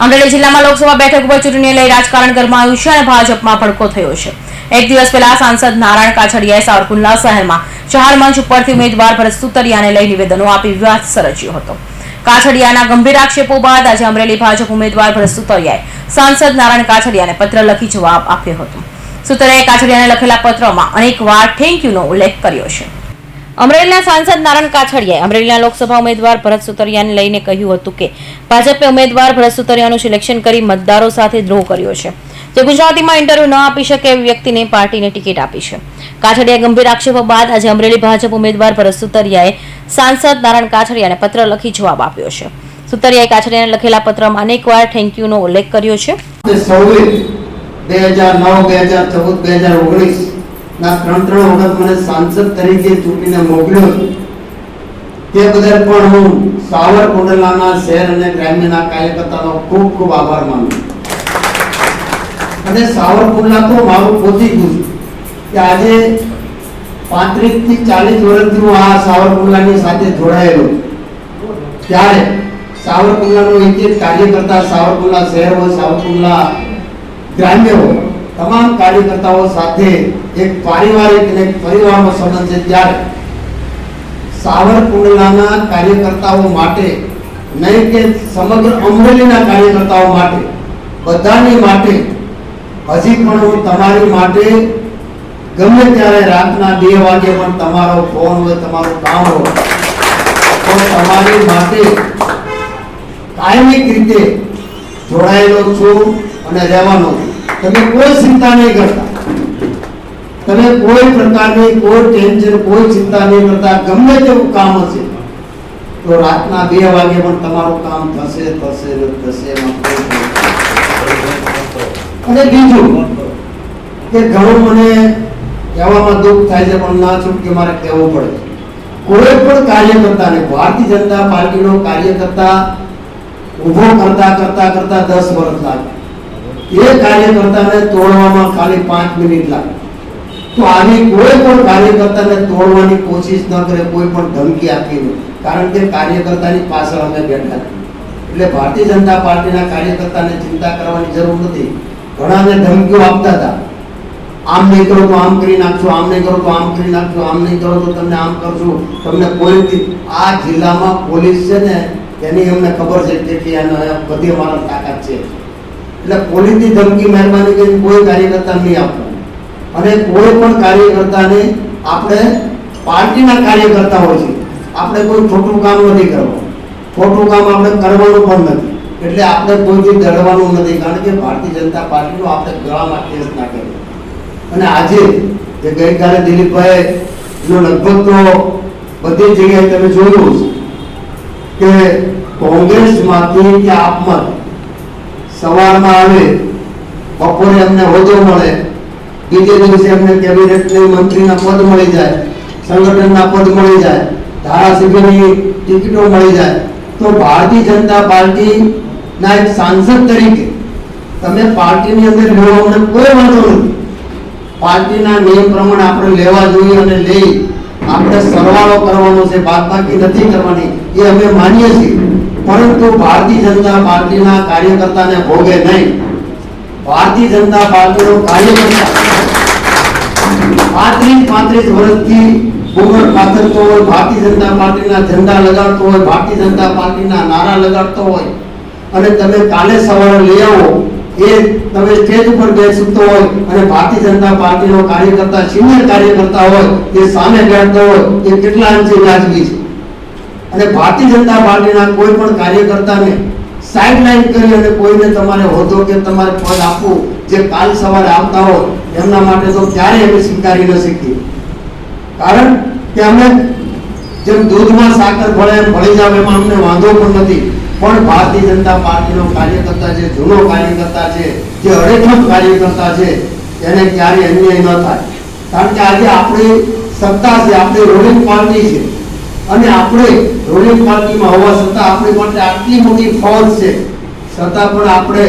અમરેલી જિલ્લામાં લોકસભા બેઠક ઉપર ચૂંટણીને લઈ રાજકારણ ગરમાયું છે અને ભાજપમાં ભડકો થયો છે. એક દિવસ પહેલા સાંસદ નારાયણ કાછડિયાએ સાવરકુંડલા શહેરમાં ચાર મંચ ઉપરથી ઉમેદવાર ભરત સુતરિયાને લઈ નિવેદનો આપી વિવાદ સર્જ્યો હતો. કાછડિયાના ગંભીર આક્ષેપો બાદ આજે અમરેલી ભાજપ ઉમેદવાર ભરત સુતરિયાએ સાંસદ નારાયણ કાછડિયાને પત્ર લખી જવાબ આપ્યો હતો. સુતરિયાએ કાછડિયાને લખેલા પત્રમાં અનેકવાર થેન્ક યુનો ઉલ્લેખ કર્યો છે. અમરેલીના સાંસદ નારાયણ કાછડિયાએ અમરેલીના લોકસભા ઉમેદવાર ભરત સુતરિયાને લઈને કહ્યું હતું કે ભાજપે ઉમેદવાર ભરત સુતરિયાનું સિલેક્શન કરી મતદારો સાથે દ્રોહ કર્યો છે. જે ગુજરાતીમાં ઇન્ટરવ્યુ ન આપી શકે એવી વ્યક્તિને પાર્ટીને ટિકિટ આપી છે. કાછડિયા ગંભીર આક્ષેપો બાદ આજે અમરેલી ભાજપ ઉમેદવાર ભરત સુતરિયાએ સાંસદ નારાયણ કાછડિયાને પત્ર લખી જવાબ આપ્યો છે. સુતરિયાએ કાછડિયાને લખેલા પત્રમાં અનેકવાર થેન્ક યુનો ઉલ્લેખ કર્યો છે. બે હજાર નવ, બે ના, ત્રણ ત્રણ વખત મને સાંસદ તરીકે ચૂંટીને મોકલ્યો તે બદલ પણ હું સાવરકુંડલાના શહેર અને ગ્રામ્યના કાર્યકર્તાનો ખૂબ ખૂબ આભાર માનું. અને સાવરકુંડલા તો મારું પોતી ગયું કે આજે પાંત્રીસથી ચાલીસ વર્ષથી હું આ સાવરકુંડલાની સાથે જોડાયેલો. ત્યારે સાવરકુંડલાનો એક કાર્યકર્તા સાવરકુંડલા શહેર હોય, સાવરકુંડલા ગ્રામ્ય હોય તમામ કાર્યકર્તાઓ સાથે એક પારિવારિક અને પરિવારમાં સંબંધ છે ત્યારે સાવરકુંડલાના કાર્યકર્તાઓ માટે નહીં કે સમગ્ર અમરેલીના કાર્યકર્તાઓ માટે, બધાની માટે, હજી પણ હું તમારી માટે ગમે ત્યારે રાતના બે વાગે પણ તમારો ફોન હોય, તમારું કામ હોય, તો તમારી માટે કાયમિક રીતે જોડાયેલો છું અને રહેવાનો છું. તમે કોઈ ચિંતા નહીં કરતા. તમે કોઈ પ્રકારની કોઈ ટેન્શન કોઈ ચિંતા નહીં કરતા. ગમે તેવું કામ હશે, તો રાતના બે વાગે પણ તમારું કામ થશે થશે થશે અને બીજું, કે ઘણું મને કહેવામાં દુઃખ થાય છે, પણ ના છૂટ કે મારે કહેવું પડે. કોઈ પણ કાર્યકર્તાને ભારતીય જનતા પાર્ટીનો કાર્યકર્તા ઊભો કરતા કરતા કરતા દસ વર્ષ લાગે. એ કાર્યકર્તાને તોડવામાં ખાલી પાંચ મિનિટ લાગે. તો આવી કોઈ પણ કાર્યકર્તાને તોડવાની કોશિશ ન કરે, કોઈ પણ ધમકી આપીને કારણ કે કાર્યકર્તાની પાછળ અમે બેઠા એટલે ભારતીય જનતા પાર્ટીના કાર્યકર્તાને ચિંતા કરવાની જરૂર નથી. ઘણાને ધમકીઓ આપતા હતા. આમ નહીં કરો તો આમ કરી નાખશો આમ નહીં કરો તો આમ કરી નાખશો આમ નહીં કરો તો તમને આમ કરશું તમને કોઈ આ જિલ્લામાં પોલીસ છે ને, એની અમને ખબર છે કે બધી અમારા તાકાત છે. એટલે પોલીસની ધમકી મહેરબાની કરીને કોઈ કાર્યકર્તા નહીં આપવાનું અને કોઈ પણ કાર્યકર્તાને આપણે પાર્ટીના કાર્યકર્તા હોય છે, આપણે કોઈ ખોટું કામ નથી કરવાનું. ખોટું કામ આપણે કરવાનું પણ નથી. એટલે આપણે કોઈથી ડરવાનું નથી, કારણ કે ભારતીય જનતા પાર્ટીનો આપણે ગળામાં કેસ ના કર્યો અને આજે જે ગઈકાલે દિલીપભાઈ નો લગભગ તો બધી જગ્યાએ તમે જોયું કે કોંગ્રેસમાંથી કે આપમાંથી સવારમાં આવે, બપોરે એમને હોદ્દો મળે, બીજે દિવસે એમને કેબિનેટની મંત્રીના પદ મળી જાય, સંગઠનના પદ મળી જાય, ધારાસભ્યની ટિકિટો મળી જાય. તો ભારતીય જનતા પાર્ટીના એક સાંસદ તરીકે તમે પાર્ટીની અંદર લેવો અમને કોઈ વાંધો નથી. પાર્ટીના નિયમ પ્રમાણે આપણે લેવા જોઈએ અને લઈ, આપણે સરવાળો કરવાનો છે, બાદબાકી નથી કરવાની, એ અમે માનીએ છીએ. પરંતુ ભારતીય જનતા પાર્ટીના કાર્યકર્તાને ભોગે નહીં. ભારતીય જનતા પાર્ટીનો કાર્યકર્તા પાંત્રીસ પાંત્રીસ વર્ષથી ઉંમર પાથરતો હોય, ભારતીય જનતા પાર્ટીના ઝંડા લગાડતો હોય, ભારતીય જનતા પાર્ટીના નારા લગાડતો હોય અને તમે કાલે સવારે લઈ આવો, એ તમે સ્ટેજ ઉપર બેસતો હોય અને ભારતીય જનતા પાર્ટીનો કાર્યકર્તા, સિનિયર કાર્યકર્તા હોય, એ સામે બેઠતો હોય, એ કેટલા અંશે વ્યાજબી છે અને ભારતીય જનતા પાર્ટીના કોઈ પણ કાર્યકર્તાને સાઇડલાઇન કરી અને કોઈને તમારે હોદ્દો કે તમારે પદ આપવું, જે કાલ સવારે આવતા હોય, એમના માટે તો ક્યારેય અમે સ્વીકારી ન શકીએ. કારણ કે અમે જેમ દૂધમાં સાકર ભળે એમ ભળી જાવ એમાં અમને વાંધો પણ નથી. પણ ભારતીય જનતા પાર્ટીનો કાર્યકર્તા છે, જૂનો કાર્યકર્તા છે, જે અડેખમ કાર્યકર્તા છે, એને ક્યારેય અન્યાય ન થાય. કારણ કે આજે આપણી સત્તા છે, આપણી રૂલિંગ પાર્ટી છે. અને આપણે રૂલિંગ પાર્ટીમાં હોવા છતાં આપણી માટે આટલી મોટી ફોજ છે. છતાં પણ આપણે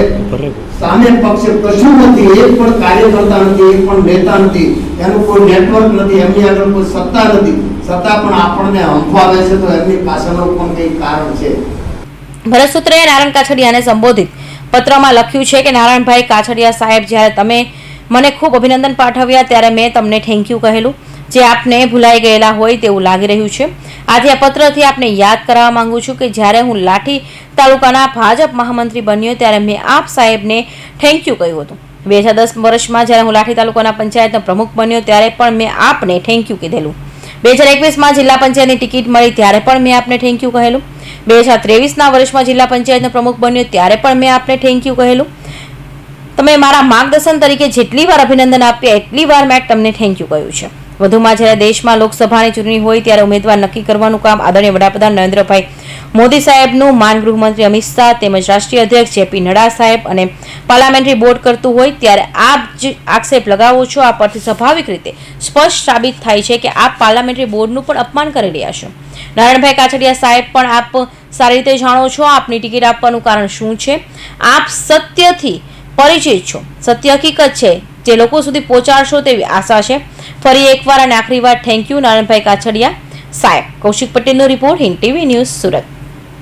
સામે પક્ષે કશું નથી એક પણ કાર્યકર્તા નથી એક પણ નેતા નથી, એનું કોઈ નેટવર્ક નથી, એમની આગળ કોઈ સત્તા નથી. છતાં પણ આપણને હંફાવે છે તો એમની પાછળનું પણ કંઈક કારણ છે. ભરત નારાયણ કાછડિયાને સંબોધિત પત્રમાં લખ્યું છે કે, નારાયણભાઈ કાછડિયા સાહેબ, જ્યારે તમે મને ખૂબ અભિનંદન પાઠવ્યા, ત્યારે મેં તમને થેન્ક યુ કહેલું. જે આપને ભૂલાઈ ગયેલા હોય તેવું લાગી રહ્યું છે. આજે આ પત્રથી આપને યાદ કરાવવા માંગુ છું કે જ્યારે હું લાઠી તાલુકાના ભાજપ મહામંત્રી બન્યો ત્યારે મેં આપ સાહેબને થેન્ક યુ કહ્યું હતું. બે હજાર દસ વર્ષમાં જ્યારે હું લાઠી તાલુકાના પંચાયતનો પ્રમુખ બન્યો ત્યારે પણ મેં આપને થેન્ક યુ કીધેલું. બે હજાર એકવીસમાં જિલ્લા પંચાયતની ટિકિટ મળી ત્યારે પણ મેં આપને થેન્ક યુ કહેલું. બે હજાર ત્રેવીસના વર્ષમાં જિલ્લા પંચાયતનો પ્રમુખ બન્યો ત્યારે પણ મેં આપને થેન્ક યુ કહેલું. તમે મારા માર્ગદર્શન તરીકે જેટલી વાર અભિનંદન આપ્યા, એટલી વાર મેં તમને થેન્ક યુ કહ્યું છે. વધુમાં જ્યારે દેશમાં લોકસભાની ચૂંટણી હોય ત્યારે ઉમેદવાર નક્કી કરવાનું કામ આદરણીય વડાપ્રધાન નરેન્દ્રભાઈ મોદી સાહેબનું માન ગૃહમંત્રી અમિત શાહ તેમજ રાષ્ટ્રીય અધ્યક્ષ જેપી નડ્ડા સાહેબ અને પાર્લામેન્ટરી બોર્ડ કરતું હોય ત્યારે આપ જે આક્ષેપ લગાવો છો, આ પરથી સ્વાભાવિક રીતે સ્પષ્ટ સાબિત થાય છે કે આપ પાર્લામેન્ટરી બોર્ડનું પણ અપમાન કરી રહ્યા છો. નારાયણભાઈ કાછડિયા સાહેબ પણ આપ સારી રીતે જાણો છો આપની ટિકિટ આપવાનું કારણ શું છે? આપ સત્યથી પરિચિત છો. સત્ય હકીકત છે. જે લોકો સુધી પહોંચાડશો તેવી આશા છે. ફરી એકવાર અને આખરી વાર થેન્ક યુ નારાયણભાઈ કાછડિયા. સાહેબ કૌશિક પટેલનો report Hind TV news Surat.